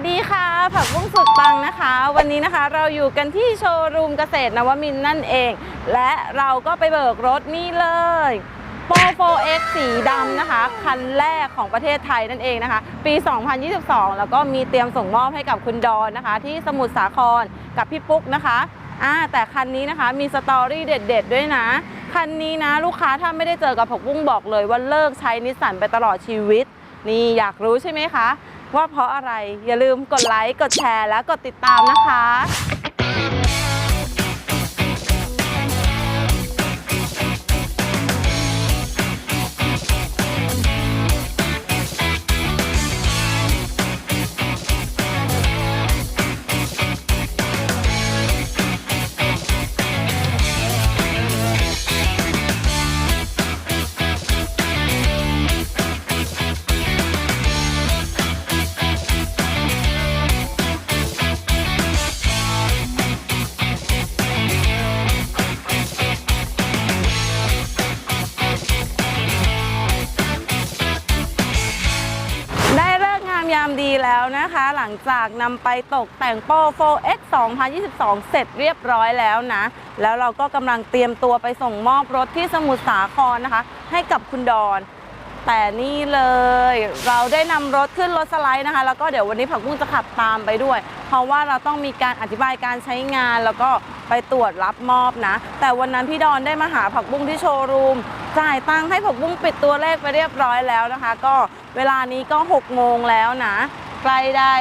สดีค่ะ ผักบุ้งสุดปังนะคะ วันนี้นะคะเราอยู่กันที่โชว์รูมเกษตรนวมินทร์นั่นเอง และเราก็ไปเบิกรถนี่เลยโปร 4X สีดำนะคะ คันแรกของประเทศไทยนั่นเองนะคะ ปี 2022 แล้วก็มีเตรียมส่งมอบให้กับคุณดอนนะคะ ที่สมุทรสาครกับพี่ปุ๊กนะคะอ่าแต่คันนี้นะคะมีสตอรี่เด็ด ๆ ด้วยนะ คันนี้นะลูกค้าถ้าไม่ได้เจอกับผักบุ้งบอกเลยว่าเลิกใช้นิสสันไปตลอดชีวิต นี่อยากรู้ใช่ไหมคะ ว่าเพราะอะไรอย่าลืมกดไลค์กดแชร์และกดติดตามนะคะ นะคะ หลังจากนำไปตกแต่งโปร 4X 2022 เสร็จเรียบร้อยแล้วนะ แล้วเราก็กำลังเตรียมตัวไปส่งมอบรถที่สมุทรสาครนะคะ ให้กับคุณดอนแต่นี่เลย เราได้นำรถขึ้นรถสไลด์นะคะ แล้วก็เดี๋ยววันนี้ผักบุ้งจะขับตามไปด้วย เพราะว่าเราต้องมีการอธิบายการใช้งานแล้วก็ไปตรวจรับมอบนะ แต่วันนั้นพี่ดอนได้มาหาผักบุ้งที่โชว์รูมจ่ายตังค์ให้ผักบุ้งปิดตัวเลขไปเรียบร้อยแล้วนะคะ ก็เวลานี้ก็6โมงแล้วนะ ใกล้ได้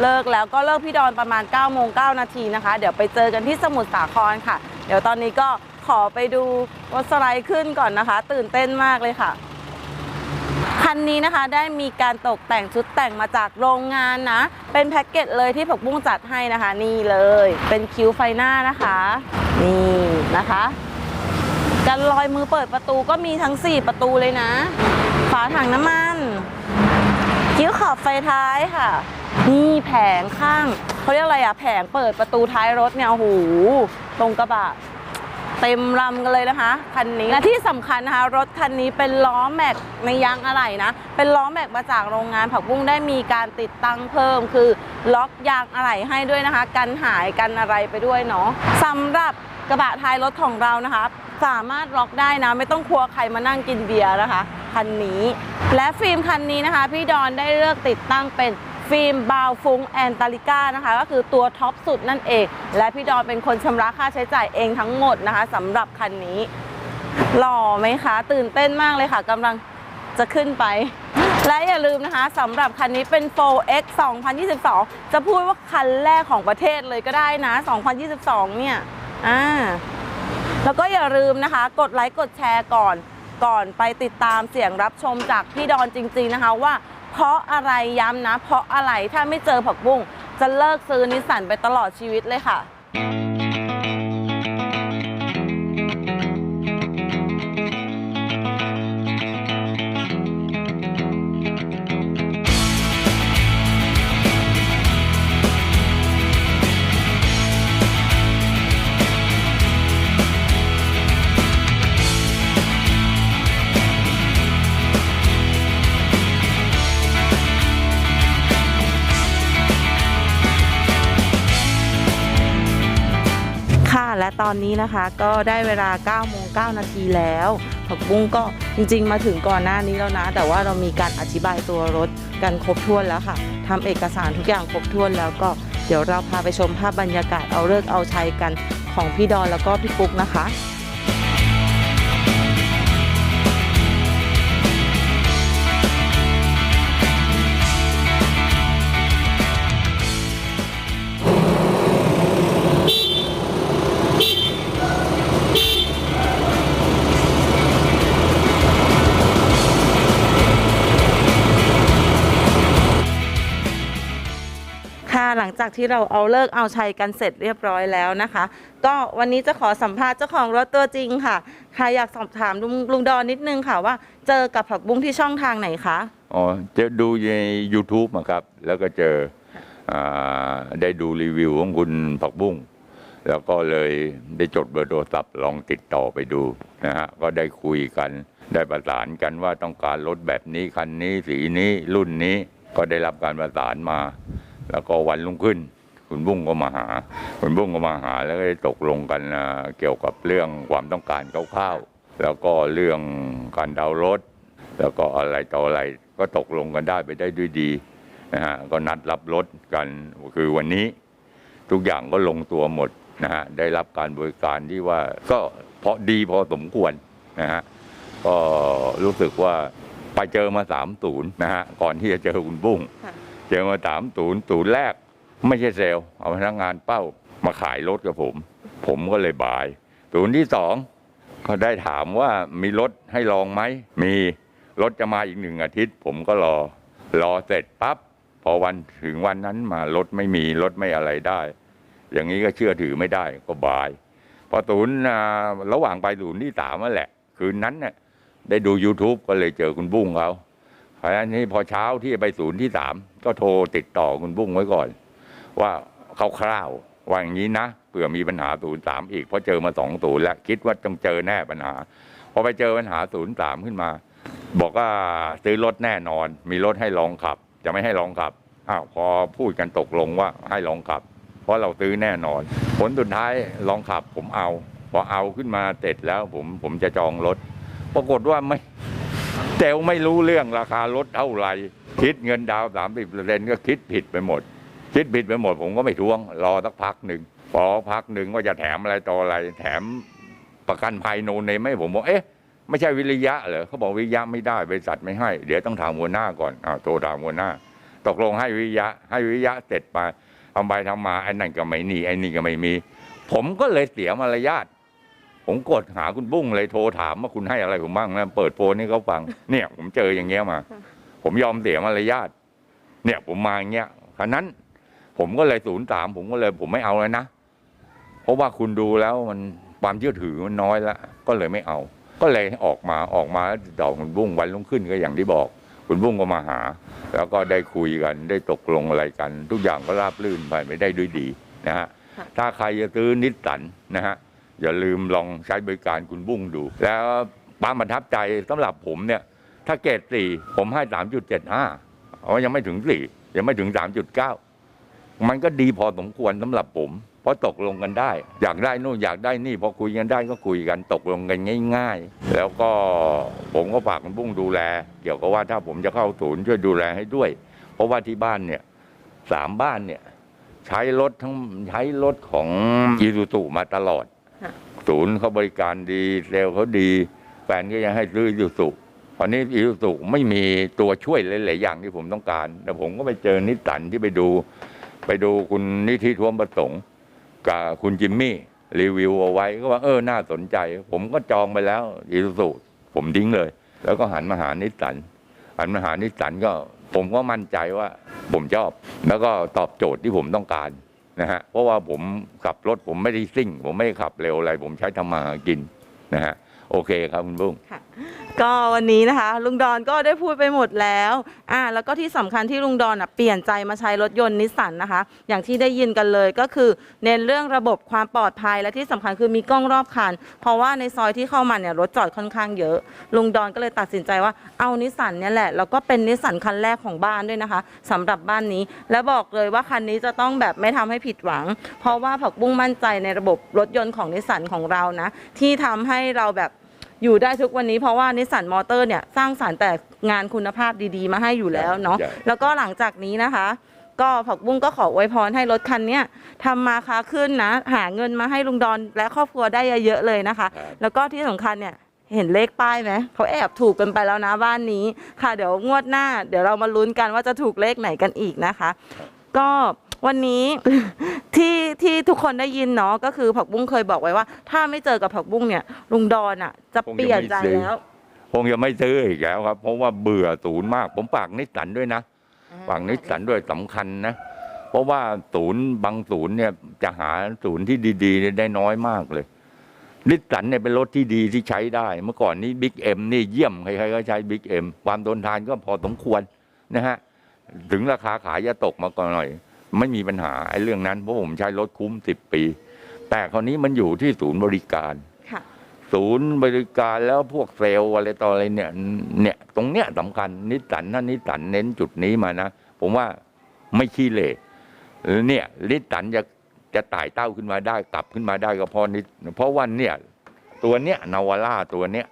เลิกแล้วก็เลิกพี่ดอนประมาณ9โมง9นาทีนะคะ เดี๋ยวไปเจอกันที่สมุทรสาครค่ะ เดี๋ยวตอนนี้ก็ขอไปดูรถสไลด์ขึ้นก่อนนะคะ ตื่นเต้นมากเลยค่ะ คันนี้นะคะได้มีการตกแต่งชุดแต่งมาจากโรงงานนะ เป็นแพ็กเกจเลยที่ผักบุ้งจัดให้นะคะ นี่เลย เป็นคิ้วไฟหน้านะคะ นี่นะคะกันรอยมือเปิดประตูก็มีทั้ง 4 ประตูเลยนะ ฝาถังน้ำมัน คิ้วขอบไฟท้ายค่ะ นี่แผงข้างเขาเรียกอะไรอะแผงเปิดประตูท้ายรถเนี่ยโอ้โหตรงกระบะเต็มลำกันเลยนะคะคันนี้และที่สำคัญนะคะรถคันนี้เป็นล้อแม็กในยางอะไหล่นะ เป็นล้อแม็กมาจากโรงงานผักบุ้งได้มีการติดตั้งเพิ่ม คือล็อกยางอะไหล่ให้ด้วยนะคะ กันหายกันอะไรไปด้วยเนาะสำหรับกระบะท้ายรถของเรานะคะ สามารถล็อกได้นะ ไม่ต้องกลัวใครมานั่งกินเบียร์นะคะคันนี้ และฟิล์มคันนี้นะคะ พี่ดอนได้เลือกติดตั้งเป็นฟิล์มบาวฟุ้งแอนตาลิก้านะคะ ก็คือตัวท็อปสุดนั่นเอง และพี่ดอนเป็นคนชำระค่าใช้จ่ายเองทั้งหมดนะคะสำหรับคันนี้ หล่อไหมคะ ตื่นเต้นมากเลยค่ะกำลังจะขึ้นไป และอย่าลืมนะคะสำหรับคันนี้เป็น 4X 2022 จะพูดว่าคันแรกของประเทศเลยก็ได้นะ 2022 เนี่ย อ่า แล้วก็อย่าลืมนะคะ กดไลค์กดแชร์ก่อน ก่อนไปติดตามเสียงรับชมจากพี่ดอนจริง ๆ นะคะว่า เพราะอะไรย้ำนะ เพราะอะไรถ้าไม่เจอผักบุ้งจะเลิกซื้อนิสสันไปตลอดชีวิตเลยค่ะ อนนี้นะคะก็ได้เวลา9โมง9นาทีแล้วผักบุ้งก็จริงๆ มาถึงก่อนหน้านี้แล้วนะ แต่ว่าเรามีการอธิบายตัวรถกันครบถ้วนแล้วค่ะทำเอกสารทุกอย่างครบถ้วนแล้วก็เดี๋ยวเราพาไปชมภาพบรรยากาศเอาเลิกเอาชัยกันของพี่ดอนแล้วก็พี่ปุ๊กนะคะ จากที่เราเอาเลิกเอาชัยกันเสร็จเรียบร้อยแล้วนะคะ ก็วันนี้จะขอสัมภาษณ์เจ้าของรถตัวจริงค่ะใค่ะอยากสอบถามลุงลุงดอนนิดนึงค่ะว่า เจอกับผักบุ้งที่ช่องทางไหนคะอ๋อจะดูใน YouTube อะครับ แล้วก็เจออ่าได้ดูรีวิวของคุณผักบุ้งแล้วก็เลยได้จดเบอร์โทรศัพท์ลองติดต่อไปดูนะฮะก็ได้คุยกันได้ประสานกันว่าต้องการรถแบบนี้คันนี้สีนี้รุ่นนี้ก็ได้รับการประสานมา แล้วก็วันรุ่งขึ้น คุณบุ้งก็มาหา คุณบุ้งก็มาหาแล้วก็ตกลงกันนะเกี่ยวกับเรื่องความต้องการคร่าวๆแล้วก็เรื่องการดาวน์รถ แล้วก็อะไรต่ออะไรก็ตกลงกันได้ไปได้ด้วยดีนะฮะก็นัดรับรถกันคือวันนี้ ทุกอย่างก็ลงตัวหมดนะฮะได้รับการบริการที่ว่าก็เพราะดีพอสมควรนะฮะก็รู้สึกว่าไปเจอมาสามศูนย์นะฮะก่อนที่จะเจอคุณบุ้ง เจอมาสามศูนย์ศูนแรก ไม่ใช่เซลล์เอาพนักงานเป้ามาขายรถกับผม ผมก็เลยบายศูนที่สองเขาได้ถามว่ามีรถให้ลองไหมมีรถจะมาอีกหนึ่งอาทิตย์ ผมก็รอ รอเสร็จปั๊บพอวันถึงวันนั้นมารถไม่มีรถไม่อะไรได้ อย่างนี้ก็เชื่อถือไม่ได้ก็บาย พอศูนระหว่างไปศูนที่สามนั่นแหละ คืนนั้นเนี่ยได้ดู YouTube ก็เลยเจอคุณบุ้งเขา เพราะฉะนั้นพอเช้าที่ไปศูนย์ที่สามก็โทรติดต่อคุณบุ้งไว้ก่อน ว่าคร่าวๆว่าอย่างนี้นะเผื่อมีปัญหาศูนย์สามอีกเพราะเจอมาสองศูนย์แล้วคิดว่าต้องเจอแน่ปัญหาพอไปเจอปัญหาศูนย์สามขึ้นมา บอกว่าซื้อรถแน่นอน มีรถให้ลองขับ จะไม่ให้ลองขับอ้าวพอพูดกันตกลงว่าให้ลองขับ เพราะเราซื้อแน่นอน ผลสุดท้ายลองขับผมเอา พอเอาขึ้นมาเสร็จแล้วผมผมจะจองรถ ปรากฏว่าไม่ เตลไม่รู้เรื่องราคารถเท่าไหร่คิดเงินดาวสามสิบเปอร์เซ็นก็คิดผิดไปหมด คิดผิดไปหมด ผมก็ไม่ทวง รอสักพักหนึ่งพอพักหนึ่งว่าจะแถมอะไรต่ออะไร แถมประกันภัยโนเนมให้ผมบอกเอ๊ะไม่ใช่วิริยะเหรอเขาบอกวิริยะไม่ได้บริษัทไม่ให้ เดี๋ยวต้องถามหัวหน้าก่อนอ้าวโทรถามหัวหน้า ตกลงให้วิริยะ ให้วิริยะเสร็จไปทำไปทำมาไอ้นั่นก็ไม่นี่ไอ้นี่ก็ไม่มี ผมก็เลยเสียมารยาท ผมกดหาคุณบุ้งเลยโทรถามว่าคุณให้อะไรผมบ้างนะเปิดโฟนให้เขาฟัง เนี่ย ผมเจออย่างเงี้ยมา ผมยอมเสียมารยาทเนี่ยผมมาอย่างเงี้ยคราวนั้น ผมก็เลยศูนย์สามผมก็เลยผมไม่เอาแล้วนะ เพราะว่าคุณดูแล้วมันความเชื่อถือมันน้อยแล้วก็เลยไม่เอา ก็เลยออกมาออกมาแล้วติดต่อคุณบุ้งวันรุ่งขึ้นก็อย่างที่บอก คุณบุ้งก็มาหา แล้วก็ได้คุยกันได้ตกลงอะไรกัน ทุกอย่างก็ราบรื่นไปไม่ได้ด้วยดีนะฮะค่ะถ้าใครจะซื้อนิสสันนะฮะ อย่าลืมลองใช้บริการคุณบุ้งดู แล้วความประทับใจสำหรับผมเนี่ย ถ้าเกรดสี่ผมให้สามจุดเจ็ดห้าเอายังไม่ถึงสี่ยังไม่ถึงสามจุดเก้ามันก็ดีพอสมควรสำหรับผม เพราะตกลงกันได้ อยากได้นู่นอยากได้นี่พอคุยกันได้ก็คุยกันตกลงกันง่าย ๆ แล้วก็ผมก็ฝากคุณบุ้งดูแล เกี่ยวกับว่าถ้าผมจะเข้าศูนย์ช่วยดูแลให้ด้วย เพราะว่าที่บ้านเนี่ยสามบ้านเนี่ย ใช้รถทั้งใช้รถของอีซูซูมาตลอด ศูนย์เขาบริการดีเซลเขาดี แฟนก็ยังให้ซื้ออีซูซูตอนนี้อีซูซูไม่มีตัวช่วยหลายๆอย่างที่ผมต้องการ แต่ผมก็ไปเจอนิสันที่ไปดู ไปดูคุณนิธิทวมประสงค์กับคุณจิมมี่รีวิวเอาไว้ก็ว่าเออน่าสนใจ ผมก็จองไปแล้วอีซูซูผมทิ้งเลย แล้วก็หันมาหานิสันหันมาหานิสสันก็ผมก็มั่นใจว่าผมชอบ แล้วก็ตอบโจทย์ที่ผมต้องการ นะฮะเพราะว่าผมขับรถผมไม่ได้ซิ่ง ผมไม่ได้ขับเร็วอะไร ผมใช้ทำมาหากินนะฮะ โอเคครับคุณบุ้งก็วันนี้นะคะ ลุงดอนก็ได้พูดไปหมดแล้วอ่าแล้วก็ที่สำคัญที่ลุงดอนอะเปลี่ยนใจมาใช้รถยนต์นิสสันนะคะ อย่างที่ได้ยินกันเลยก็คือ เน้นเรื่องระบบความปลอดภัยและที่สำคัญคือมีกล้องรอบคัน เพราะว่าในซอยที่เข้ามาเนี่ยรถจอดค่อนข้างเยอะ ลุงดอนก็เลยตัดสินใจว่าเอานิสสันเนี่ยแหละแล้วก็เป็นนิสสันคันแรกของบ้านด้วยนะคะสำหรับบ้านนี้ และบอกเลยว่าคันนี้จะต้องแบบไม่ทำให้ผิดหวัง เพราะว่าผักบุ้งมั่นใจในระบบรถยนต์ของนิสสันของเรานะที่ทำให้เราแบบ อยู่ได้ทุกวันนี้เพราะว่านิสสันมอเตอร์เนี่ยสร้างสารรค์แต่งานคุณภาพดีๆ มาให้อยู่แล้วเนาะใช่แล้วก็หลังจากนี้นะคะ ก็ผักบุ้งก็ขออวยพรให้รถคันเนี้ยทำมาค้าขึ้นนะ หาเงินมาให้ลุงดอนและครอบครัวได้เยอะๆเลยนะคะครับแล้วก็ที่สำคัญเนี่ยเห็นเลขป้ายไหมเขาแอบถูกกันไปแล้วนะบ้านนี้ค่ะ เดี๋ยวงวดหน้า เดี๋ยวเรามาลุ้นกันว่าจะถูกเลขไหนกันอีกนะคะ ก็วันนี้ ที่ที่ทุกคนได้ยินเนาะก็คือผักบุ้งเคยบอกไว้ว่า ถ้าไม่เจอกับผักบุ้งเนี่ย ลุงดอนอะ จะเปลี่ยนใจแล้ว คงจะไม่ซื้ออีกแล้วครับ เพราะว่าเบื่อศูนย์มาก ผมฝากนิสสันด้วยนะฝากนิสสันด้วยสำคัญนะเพราะว่าศูนย์บางศูนย์เนี่ยจะหาศูนย์ที่ดีๆเนี่ยได้น้อยมากเลยนิสสันเนี่ยเป็นรถที่ดีที่ใช้ได้ เมื่อก่อนนี้บิ๊กเอ็มนี่เยี่ยมใครๆก็ใช้บิ๊กเอ็มความทนทานก็พอสมควรนะฮะ ถึงราคาขายจะตกมาก่อนหน่อย ไม่มีปัญหาไอ้เรื่องนั้นเพราะผมใช้รถคุ้มสิบปี แต่คราวนี้มันอยู่ที่ศูนย์บริการค่ะศูนย์บริการแล้วพวกเซลล์อะไรต่ออะไรเนี่ยเนี่ยตรงเนี้ยสำคัญนิสสันถ้านิสสันเน้นจุดนี้มานะผมว่าไม่ขี้เหร่เนี่ยลิตตันจะจะไต่เต้าขึ้นมาได้กลับขึ้นมาได้ก็เพราะนิดเพราะว่าเนี่ยตัวเนี้ยนาวาร่าตัวเนี้ย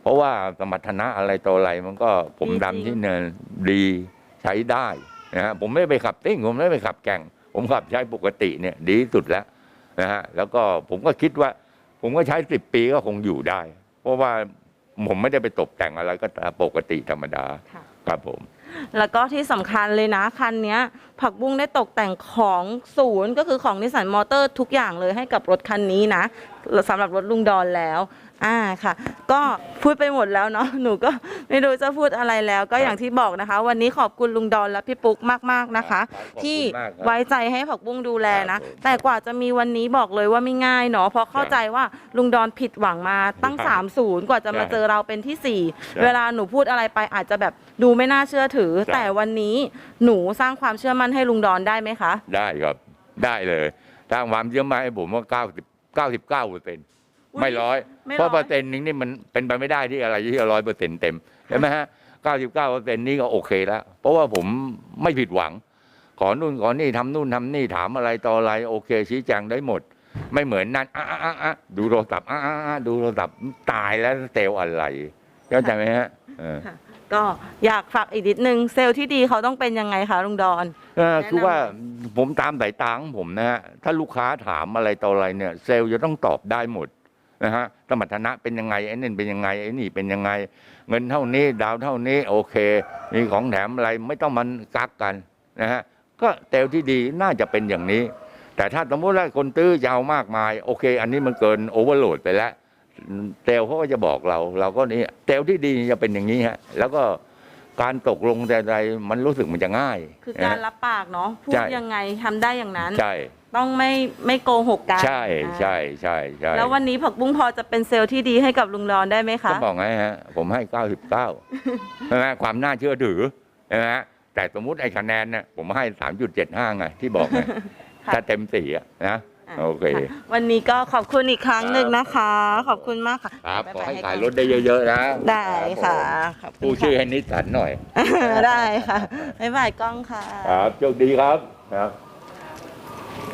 เพราะว่าสมรรถนะอะไรต่ออะไรมันก็ผมดีจริดำงที่เนินดี ใช้ได้นะฮะผมไม่ได้ไปขับติ้งผมไม่ได้ไปขับแข่งผมขับใช้ปกติเนี่ยดีที่สุดแล้วนะฮะแล้วก็ผมก็คิดว่า ผมก็ใช้สิบปีก็คงอยู่ได้ เพราะว่าผมไม่ได้ไปตกแต่งอะไรก็ปกติธรรมดาค่ะครับผม แล้วก็ที่สำคัญเลยนะคันเนี้ยผักบุ้งได้ตกแต่งของศูนย์ก็คือของนิสสันมอเตอร์ทุกอย่างเลยให้กับรถคันนี้นะสำหรับรถลุงดอนแล้ว อ่าค่ะ ก็พูดไปหมดแล้วเนาะหนูก็ไม่รู้จะพูดอะไรแล้ว ก็อย่างที่บอกนะคะ วันนี้ขอบคุณลุงดอนและพี่ปุ๊กมากๆนะคะ ครับขอบคุณที่มากครับไว้ใจให้ผักบุ้งดูแลนะ ครับผมแต่กว่าจะมีวันนี้บอกเลยว่าไม่ง่ายเนาะเพราะเข้าใจว่าลุงดอนผิดหวังมาตั้ง ครับสามศูนย์กว่าจะมาใช่เจอเราเป็นที่สี่ใช่เวลาหนูพูดอะไรไปอาจจะแบบดูไม่น่าเชื่อถือ ใช่ แต่วันนี้หนูสร้างความเชื่อมั่นให้ลุงดอนได้ไหมคะ ได้ครับ ได้เลยถ้าความเชื่อมั่นให้ผมว่าเก้าสิบเก้าสิบเก้าเปอร์เซ็นต์อุ๊ย ไม่ร้อยไม่เพราะร้เปออยร์เซ็นต์นึงนี่มันเป็นไปไม่ได้ที่อะไรที่ร้อยเปอร์เซ็นต์เต็มใช่ไหมฮะเก้าสิบเก้าเปอร์เซ็นต์นี่ก็โอเคแล้ว เพราะว่าผมไม่ผิดหวัง ขอนู่นขอนี่ทำนู่นทำนี่ถามอะไรต่ออะไรโอเค ชี้แจงได้หมด ไม่เหมือนนั่นอะอะอะอะดูโทรศัพท์อะอะอะดูโทรศัพท์ตายแล้วเซลล์อะไรเข้าใจไหมฮะเออก็อยากฝากอีกนิดนึงเซลล์ที่ดีเขาต้องเป็นยังไงคะลุงดอนเออแนะนำคือว่าผมตามสายตาของผมนะฮะถ้าลูกค้าถามอะไรต่ออะไรเนี่ย เซลล์จะต้องตอบได้หมด นะฮะสมรรถนะเป็นยังไงไอ้นี่เป็นยังไงไอ้นี่เป็นยังไง เงินเท่านี้ดาวเท่านี้ โอเค มีของแถมอะไรไม่ต้องมันกักกันนะฮะก็เซลล์ที่ดีน่าจะเป็นอย่างนี้ แต่ถ้าสมมติว่าคนตื้อยาวมากมาย โอเค อันนี้มันเกินโอเวอร์โหลดไปแล้วเซลล์เขาก็จะบอกเรา เราก็นี่เซลล์ที่ดีจะเป็นอย่างนี้ฮะแล้วก็การตกลงใดๆมันรู้สึกมันจะง่าย คือการนะฮะรับปากเนาะพูใช่ดยังไงทำได้อย่างนั้นใช่ ต้องไม่ไม่โกหกกันใช่ใช่ใช่ใช่แล้ววันนี้ผักบุ้งพอจะเป็นเซลล์ที่ดีให้กับลุงดอนได้ไหมคะก็บอกไงฮะผมให้99ใช่ไหมความน่าเชื่อถือใช่ไหมฮะแต่สมมุติไอ้คะแนนเนี่ยผมให้3.75ไงที่บอกไงค่ะถ้าเต็มสี่อะนะอะโอเคะวันนี้ก็ขอบคุณอีกครั้งหนึ่งนะคะ ขอบคุณมากค่ะครับบ๊ขอให้บขายก่นรถได้เยอะๆนะ ได้ค่ะรับผมขอบคุณผู้ชื่อค่ะให้นิสสันหน่อย ได้ค่ะบ๊ายบายกล้องค่ะ ครับโชคดีครับครับ